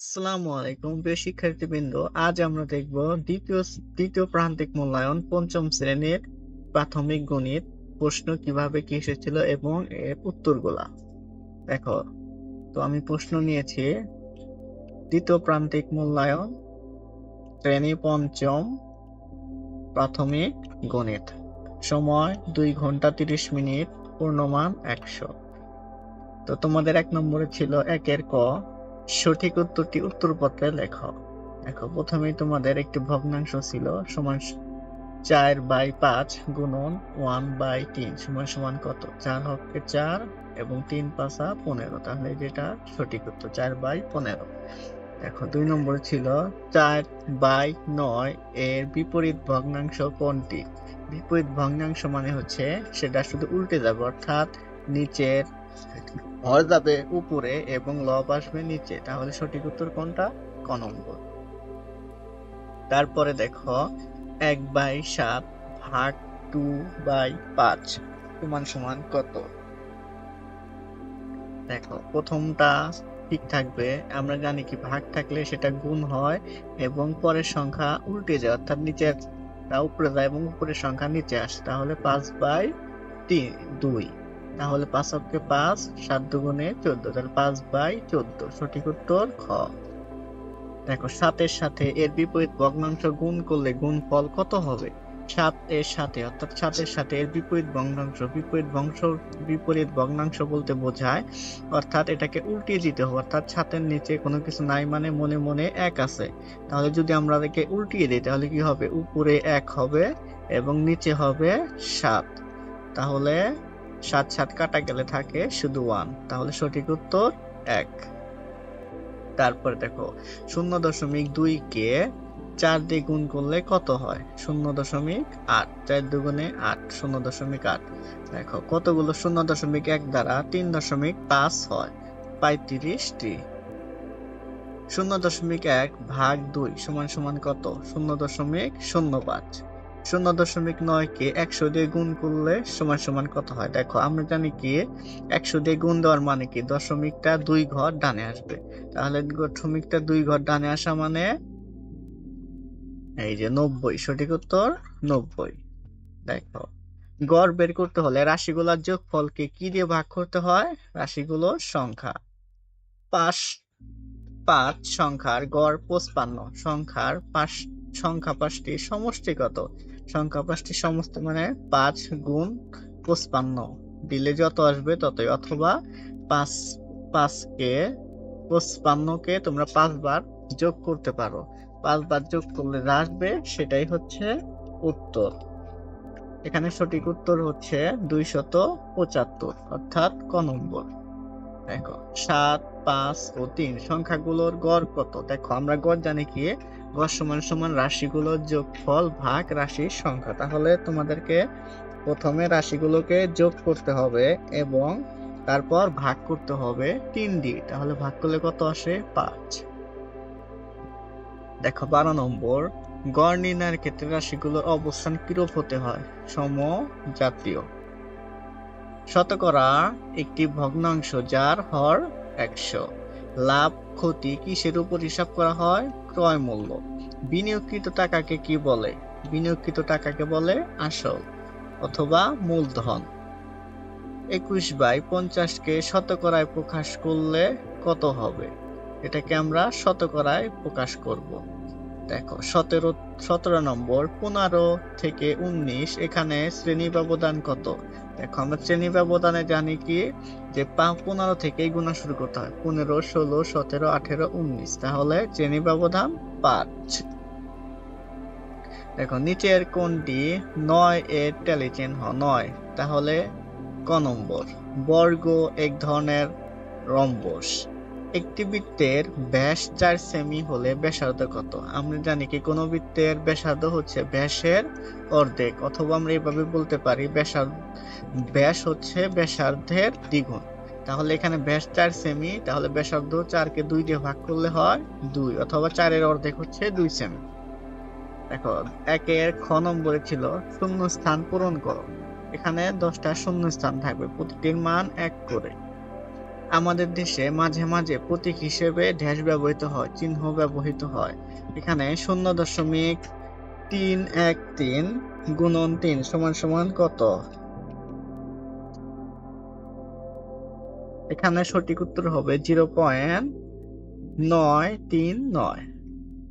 আসসালামু আলাইকুম, প্রিয় শিক্ষার্থীবৃন্দ। আজ আমরা দেখব দ্বিতীয় দ্বিতীয় প্রান্তিক মূল্যায়ন পঞ্চম শ্রেণির প্রাথমিক গণিত প্রশ্ন কীভাবে কি এসেছিল এবং এর উত্তরগুলা। দেখো, তো আমি প্রশ্ন নিয়েছি, দ্বিতীয় প্রান্তিক মূল্যায়ন শ্রেণি পঞ্চম প্রাথমিক গণিত সময় দুই ঘণ্টা তিরিশ মিনিট, পূর্ণমান একশো। তো তোমাদের এক নম্বরে ছিল একের ক সঠিক উত্তরটি উত্তরপত্রে লেখো। দেখো, প্রথমেই তোমাদের একটি ভগ্নাংশ ছিল, সমান চার বাই পাঁচ গুণন ওয়ান বাই তিন, সমান সমান কত? চার হকে চার এবং তিন পাঁচা পনেরো। তাহলে যেটা সঠিক উত্তর, চার বাই পনেরো। দেখো, দুই নম্বর ছিল চার বাই নয় এর বিপরীত ভগ্নাংশ কোনটি? বিপরীত ভগ্নাংশ মানে হচ্ছে সেটা শুধু উল্টে যাবে, অর্থাৎ নিচের হর যাবে উপরে এবং লব আসবে নিচে। তাহলে সঠিক উত্তর কোনটা? ক নম্বর তারপরে দেখো, এক বাই সাত ভাগ টু বাই পাঁচ, সমান সমান কত? দেখো, প্রথমটা ঠিক থাকবে। আমরা জানি কি, ভাগ থাকলে সেটা গুণ হয় এবং পরের সংখ্যা উল্টে যায়, অর্থাৎ নিচের উপরে যায় এবং উপরের সংখ্যা নিচে আসে। তাহলে পাঁচ বাই তিন, দুই। তাহলে পাঁচ অক্ষে পাঁচ, সাত দুগুণে চোদ্দ, তাহলে পাঁচ বাই চোদ্দ। সঠিক উত্তর খ। দেখো, সাতের সাথে এর বিপরীত ভগ্নাংশ গুণ করলে গুণ ফল কত হবে? সাত এর সাথে, অর্থাৎ সাতের সাথে এর বিপরীত ভগ্নাংশ, বিপরীত বংশ বিপরীত ভগ্নাংশ বলতে বোঝায়, অর্থাৎ এটাকে উল্টিয়ে দিতে হবে, অর্থাৎ ছাতের নিচে কোনো কিছু নাই মানে মনে মনে এক আছে। তাহলে যদি আমরা একে উল্টিয়ে দিই, তাহলে কি হবে? উপরে এক হবে এবং নিচে হবে সাত। তাহলে সাত সাত কাটা গেলে থাকে শুধু ওয়ান তাহলে সঠিক উত্তর এক। তারপরে দেখো, শূন্য দশমিক দুই কে চার দিয়ে গুণ করলে কত হয়? শূন্য দশমিক আট, চার দুগুণে আট, শূন্য দশমিক আট। দেখো, কতগুলো শূন্য দশমিক এক দ্বারা তিন দশমিক পাঁচ হয়? পঁয়ত্রিশটি শূন্য দশমিক এক ভাগ দুই সমান সমান কত? শূন্য দশমিক শূন্য পাঁচ। শূন্য দশমিক নয় কে একশো দিয়ে গুণ করলে সমান সমান কত হয়? দেখো, আমরা জানি কি, একশো দিয়ে গুণ দেওয়ার মানে কি? দশমিকটা দুই ঘর ডানে আসবে। তাহলে দশমিকটা দুই ঘর ডানে আসা মানে এই যে নব্বই, সঠিক উত্তর নব্বই। দেখো, গড় বের করতে হলে রাশিগুলোর যোগফলকে কি দিয়ে ভাগ করতে হয়? রাশিগুলোর সংখ্যা। পাঁচ পাঁচ সংখ্যার গড় পঁচপান্ন, সংখ্যার পাঁচ, সংখ্যা পাঁচটি সমষ্টি কত সংখ্যা পাঁচটি সমস্ত মানে পাঁচ গুণ পঁচপান্ন। দিলে যত আসবে ততই, অথবা পাঁচ, পাঁচকে, পঁচপান্নকে তোমরা পাঁচবার যোগ করতে পারো। পাঁচবার যোগ করলে যা আসবে সেটাই হচ্ছে উত্তর। এখানে সঠিক উত্তর হচ্ছে দুইশত পঁচাত্তর, অর্থাৎ ক নম্বর। দেখো, সাত, পাঁচ ও তিন সংখ্যাগুলোর গড় কত? দেখো, আমরা গড় জানি কি? গড় সমান সমান রাশিগুলোর যোগফল ভাগ রাশির সংখ্যা। তাহলে তোমাদেরকে প্রথমে রাশিগুলোকে যোগ করতে হবে এবং তারপর ভাগ করতে হবে তিন দিয়ে। তাহলে ভাগ করলে কত আসে? পাঁচ। দেখো, বারো নম্বর, গড় নির্ণয়ের ক্ষেত্রে রাশিগুলোর অবস্থান কিরূপ হতে হয়? সম জাতীয় শতকরা একটি ভগ্নাংশ যার হর একশো। লাভ, ক্ষতি কিসের উপর হিসাব করা হয়? ক্রয় মূল্য। বিনিয়োগকৃত টাকাকে কি বলে? বিনিয়োগকৃত টাকাকে বলে আসল অথবা মূলধন। একুশ বাই পঞ্চাশকে শতকরায় প্রকাশ করলে কত হবে? এটাকে আমরা শতকরায় প্রকাশ করব। দেখো, সতেরো সতেরো নম্বর, পনেরো থেকে উনিশ, এখানে শ্রেণি ব্যবধান কত? দেখো, আমরা শ্রেণি ব্যবধানে জানি কি? যে পনেরো থেকেই গুণা শুরু করতে হয়। পনেরো, ষোলো, সতেরো, আঠেরো, উনিশ। তাহলে শ্রেণি ব্যবধান পাঁচ। দেখো, নিচের কোনটি নয় এর টেলিচিহ্ন নয়। তাহলে ক নম্বর? বর্গ এক ধরনের রম্বস। একটি বৃত্তের ব্যাস চার সেমি হলে ব্যাসার্ধ কত? আমরা জানি কি কোন বৃত্তের ব্যাসার্ধ হচ্ছে ব্যাসের অর্ধেক, অথবা আমরা এইভাবে বলতে পারি ব্যাসার্ধ, ব্যাস হচ্ছে ব্যাসার্ধের দ্বিগুণ। তাহলে এখানে ব্যাস চার সেমি, তাহলে ব্যাসার্ধ চারকে দুই দিয়ে ভাগ করলে হয় দুই, অথবা চারের অর্ধেক হচ্ছে দুই সেমি। দেখো, একের খ নম্বরে ছিল শূন্য স্থান পূরণ করো। এখানে দশটা শূন্য স্থান থাকবে, প্রতিটির মান এক করে। আমাদের দেশে মাঝে মাঝে প্রতীক হিসেবে ড্যাশ ব্যবহৃত হয়, চিহ্ন ব্যবহৃত হয়। এখানে শূন্য দশমিক তিন এক তিন গুণন তিন সমান সমান কত? এখানে সঠিক উত্তর হবে জিরো পয়েন্ট নয় তিন নয়।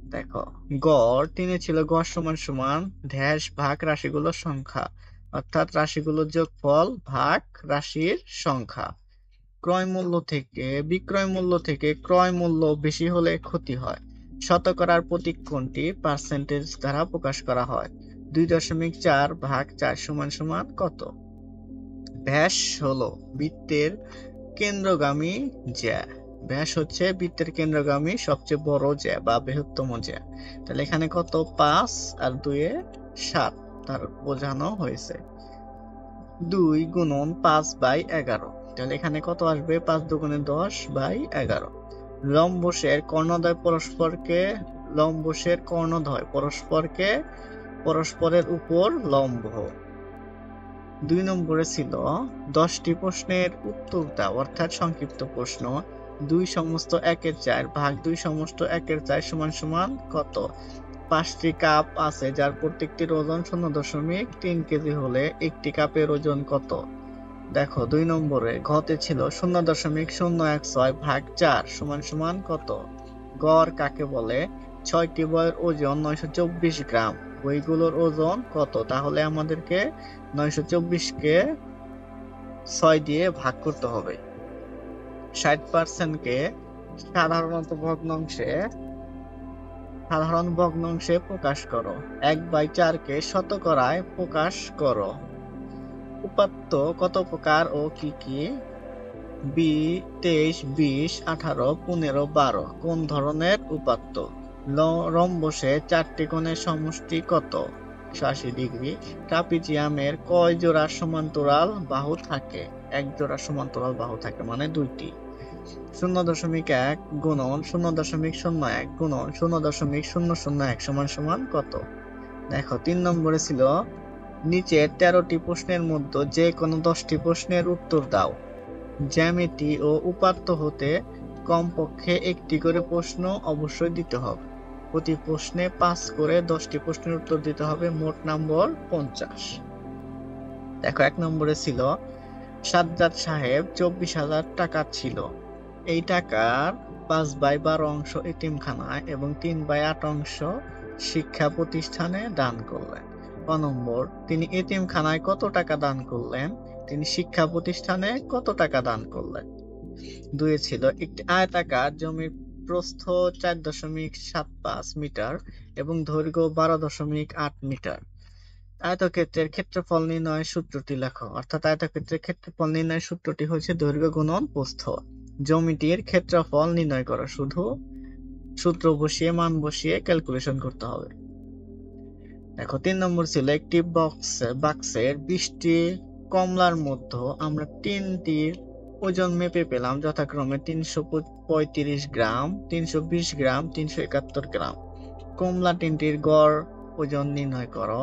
দেখো, গড় তিনে ছিল গড় সমান সমান ড্যাশ ভাগ রাশিগুলোর সংখ্যা, অর্থাৎ রাশিগুলোর যোগফল ভাগ রাশির সংখ্যা। ক্রয় মূল্য থেকে, বিক্রয় মূল্য থেকে ক্রয় মূল্য বেশি হলে ক্ষতি হয়। শতকরার প্রতীক কোনটি? পার্সেন্টেজ দ্বারা প্রকাশ করা হয়। দুই দশমিক চার ভাগ চার সমান সমান কত? ব্যাস হলো বৃত্তের কেন্দ্রগামী জ্যা। ব্যাস হচ্ছে বৃত্তের কেন্দ্রগামী সবচেয়ে বড় জ্যা বা বৃহত্তম জ্যা। তাহলে এখানে কত? পাঁচ আর দুয়ে সাত। তার বোঝানো হয়েছে। দুই গুণন পাঁচ বাই এগারো। তাহলে এখানে কত আসবে? পাঁচ দুগুণে দশ বাই এগারো। লম্বসের কর্ণদ্বয় পরস্পরকে লম্বসের কর্ণদ্বয় পরস্পরকে পরস্পরের উপর লম্ব। দুই নম্বরে ছিল দশটি প্রশ্নের উত্তর অর্থাৎ সংক্ষিপ্ত প্রশ্ন। দুই সমস্ত একের চার ভাগ দুই সমস্ত একের চার সমান সমান কত? পাঁচটি কাপ আছে যার প্রত্যেকটির ওজন শূন্য দশমিক তিন কেজি হলে একটি কাপের ওজন কত? দেখো, দুই নম্বরে, ঘতে ছিল শূন্য দশমিক শূন্য এক ছয় ভাগ চার, সমান সমান কত? গড় কাকে বলে? ছয়টি বইয়ের ওজন নয়শো চব্বিশ গ্রাম। বইগুলোর ওজন কত? তাহলে আমাদেরকে নয়শো চব্বিশকে ছয় দিয়ে ভাগ করতে হবে। ষাট পার্সেন্টকে সাধারণত ভগ্নাংশে, সাধারণ ভগ্নাংশে প্রকাশ করো। এক বাই চারকে শতকরায় প্রকাশ করো। উপাত্ত কত প্রকার ও কি কি? বি তেইশ, বিশ, আঠারো, পনেরো, বারো। কোন ধরনের উপাত্ত? রম্বসে চারটি কোণের সমষ্টি কত? আশি ডিগ্রি। ট্রাপিজিয়ামের কয় জোড়া সমান্তরাল বাহু থাকে? এক জোড়া সমান্তরাল বাহু থাকে মানে দুইটি। শূন্য দশমিক এক গুণন শূন্য দশমিক শূন্য এক গুণন শূন্য দশমিক শূন্য শূন্য এক সমান সমান কত? দেখো, তিন নম্বরে ছিল নিচের তেরোটি প্রশ্নের মধ্যে যে কোনো দশটি প্রশ্নের উত্তর দাও। জ্যামিতি ও উপাত্ত হতে কমপক্ষে একটি করে প্রশ্ন অবশ্যই দিতে হবে। প্রতি প্রশ্নে পাঁচ করে দশটি প্রশ্নের উত্তর দিতে হবে, মোট নম্বর পঞ্চাশ। দেখো, এক নম্বরে ছিল, সাজ্জাদ সাহেব চব্বিশ হাজার টাকা ছিল। এই টাকার পাঁচ বাই বারো অংশ এতিমখানায় এবং তিন বাই আট অংশ শিক্ষা প্রতিষ্ঠানে দান করলেন। নম্বর, তিনি এতিমখানায় কত টাকা দান করলেন? তিনি শিক্ষা প্রতিষ্ঠানে কত টাকা দান করলেন? দুয়ে ছিল একটি আয়তাকার জমির প্রস্থ চার দশমিক সাত পাঁচ মিটার এবং দৈর্ঘ্য বারো দশমিক আট মিটার। আয়তক্ষেত্রের ক্ষেত্রফল নির্ণয়ের সূত্রটি লেখো। অর্থাৎ আয়তক্ষেত্রের ক্ষেত্রফল নির্ণয়ের সূত্রটি হচ্ছে দৈর্ঘ্য গুণন প্রস্থ। জমিটির ক্ষেত্রফল নির্ণয় করা শুধু সূত্র বসিয়ে মান বসিয়ে ক্যালকুলেশন করতে হবে। দেখো, তিন নম্বর ছিল একটি বক্স বাক্সের বিশটি কমলার মধ্যে আমরা তিনটির ওজন মেপে পেলাম, যথাক্রমে তিনশো পঁয়ত্রিশ গ্রাম, তিনশো বিশ গ্রাম, তিনশো একাত্তর গ্রাম। কমলা তিনটির গড় ওজন নির্ণয় করো।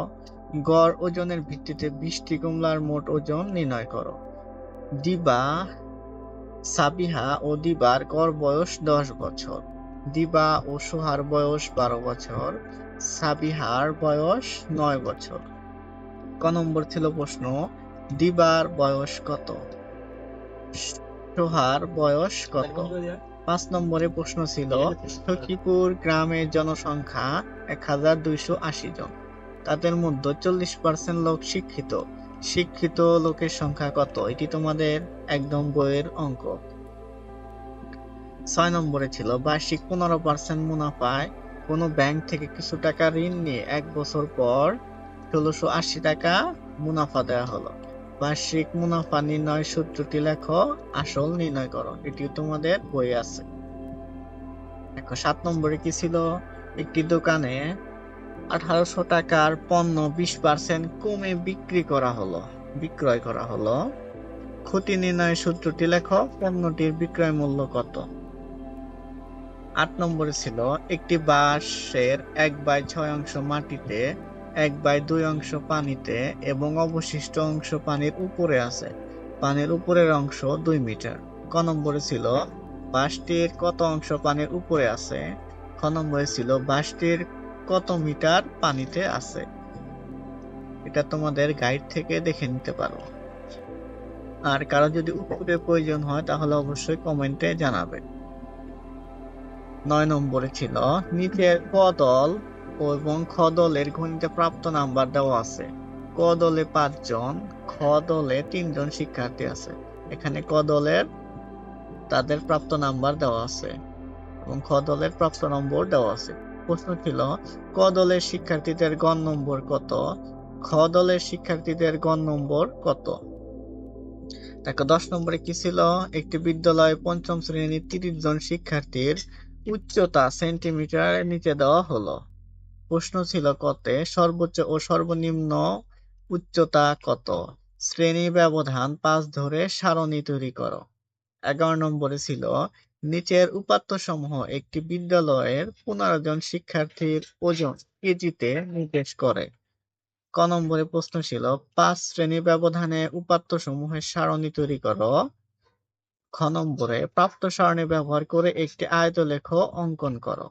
গড় ওজনের ভিত্তিতে বিশটি কমলার মোট ওজন নির্ণয় করো। দিবা সাবিহা ও দিবার গড় বয়স দশ বছর। দিবা ও সোহার বয়স বারো বছর। সাবিহার বয়স নয় বছর। ক নম্বর ছিল প্রশ্ন দিবার বয়স কত? সোহার বয়স কত? পাঁচ নম্বরে প্রশ্ন ছিল, সখীপুর গ্রামের জনসংখ্যা এক হাজার দুইশো আশি জন। তাদের মধ্যে চল্লিশ পার্সেন্ট লোক শিক্ষিত। শিক্ষিত লোকের সংখ্যা কত? এটি তোমাদের একদম বইয়ের অঙ্ক। ছয় নম্বরে ছিল, বার্ষিক পনেরো পার্সেন্ট মুনাফায় কোনো ব্যাংক থেকে কিছু টাকা ঋণ নিয়ে এক বছর পর ষোলোশো আশি টাকা মুনাফা দেওয়া হলো। বার্ষিক মুনাফা নির্ণয় সূত্রটি লেখো, আসল নির্ণয় করো এটি তোমাদের বই আছে। দেখো, সাত নম্বরে কি ছিল? একটি দোকানে আঠারোশো টাকার পণ্য বিশ পার্সেন্ট কমে বিক্রি করা হলো, বিক্রয় করা হলো। ক্ষতি নির্ণয় সূত্রটি লেখো, পণ্যটির বিক্রয় মূল্য কত? আট নম্বরে ছিল, একটি বাঁশের এক বাই ছয় অংশ মাটিতে, এক বাই দুই অংশ পানিতে এবং অবশিষ্ট অংশ পানির উপরে আছে। পানির উপরের অংশ দুই মিটার। ক নম্বরে ছিল বাসটির কত অংশ পানির উপরে আছে? খ নম্বরে ছিল বাসটির কত মিটার পানিতে আছে? এটা তোমাদের গাইড থেকে দেখে নিতে পারো। আর কারও যদি উত্তরের প্রয়োজন হয়, তাহলে অবশ্যই কমেন্টে জানাবে। নয় নম্বরে ছিল। নিচের ক দল এবং খ দলের গণিতে প্রাপ্ত নাম্বার দেওয়া আছে। ক দলে পাঁচজন খ দলে তিনজন শিক্ষার্থী আছে। এখানে ক দলের তাদের প্রাপ্ত নাম্বার দেওয়া আছে এবং খ দলের প্রাপ্ত নম্বর দেওয়া আছে। প্রশ্ন ছিল ক দলের শিক্ষার্থীদের গণ নম্বর কত? খ দলের শিক্ষার্থীদের গণ নম্বর কত? দেখো, দশ নম্বরে কি ছিল? একটি বিদ্যালয়ে পঞ্চম শ্রেণির তিরিশ জন শিক্ষার্থীর উচ্চতা সেন্টিমিটার নিচে দেওয়া হলো। প্রশ্ন ছিল কতে, সর্বোচ্চ ও সর্বনিম্ন উচ্চতা কত? শ্রেণি ব্যবধান পাঁচ ধরে সারণী তৈরি করো। এগারো নম্বরে ছিল, নিচের উপাত্ত সমূহ একটি বিদ্যালয়ের পনেরো জন শিক্ষার্থীর ওজন কেজিতে নির্দেশ করে। ক নম্বরে প্রশ্ন ছিল, পাঁচ শ্রেণি ব্যবধানে উপাত্ত সমূহের সারণী তৈরি করো। খ নম্বরে প্রাপ্ত সারণী ব্যবহার করে একটি আয়তলেখ অঙ্কন করো।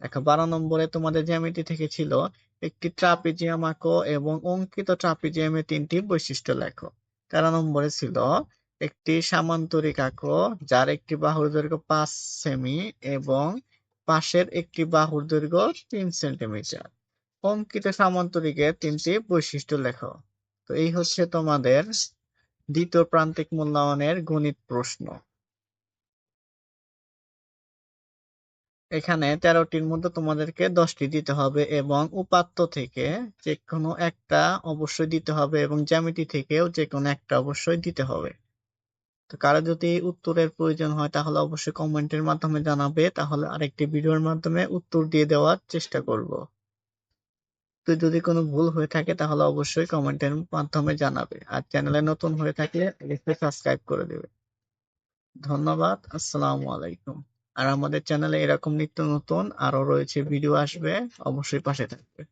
দেখো, বারো নম্বরে তোমাদের জ্যামিতি থেকে ছিল একটি ট্রাপিজিয়াম আঁকো এবং অঙ্কিত ট্রাপিজিয়ামের তিনটি বৈশিষ্ট্য লেখো। তেরো নম্বরে ছিল একটি সামান্তরিক আঁকো, যার একটি বাহুর দৈর্ঘ্য পাঁচ সেমি এবং পাশের একটি বাহুর দৈর্ঘ্য তিন সেন্টিমিটার। অঙ্কিত সামান্তরিকের তিনটি বৈশিষ্ট্য লেখো। তো এই হচ্ছে তোমাদের দ্বিতীয় প্রান্তিক মূল্যায়নের গণিত প্রশ্ন। এখানে তেরোটির মধ্যে তোমাদেরকে দশটি দিতে হবে এবং উপাত্ত থেকে যে কোনো একটা অবশ্যই দিতে হবে এবং জ্যামিতি থেকেও যে কোনো একটা অবশ্যই দিতে হবে। তো কারও যদি উত্তরের প্রয়োজন হয় তাহলে অবশ্যই কমেন্টের মাধ্যমে জানাবে, তাহলে আরেকটি ভিডিওর মাধ্যমে উত্তর দিয়ে দেওয়ার চেষ্টা করব। যদি কোনো ভুল হয়ে থাকে তাহলে অবশ্যই কমেন্টের মাধ্যমে জানাবে। আর চ্যানেলে নতুন হয়ে থাকলে সাবস্ক্রাইব করে দেবে। ধন্যবাদ, আসসালামু আলাইকুম। আর আমাদের চ্যানেলে এরকম নিত্য নতুন আরও রয়েছে ভিডিও আসবে, অবশ্যই পাশে থাকবে।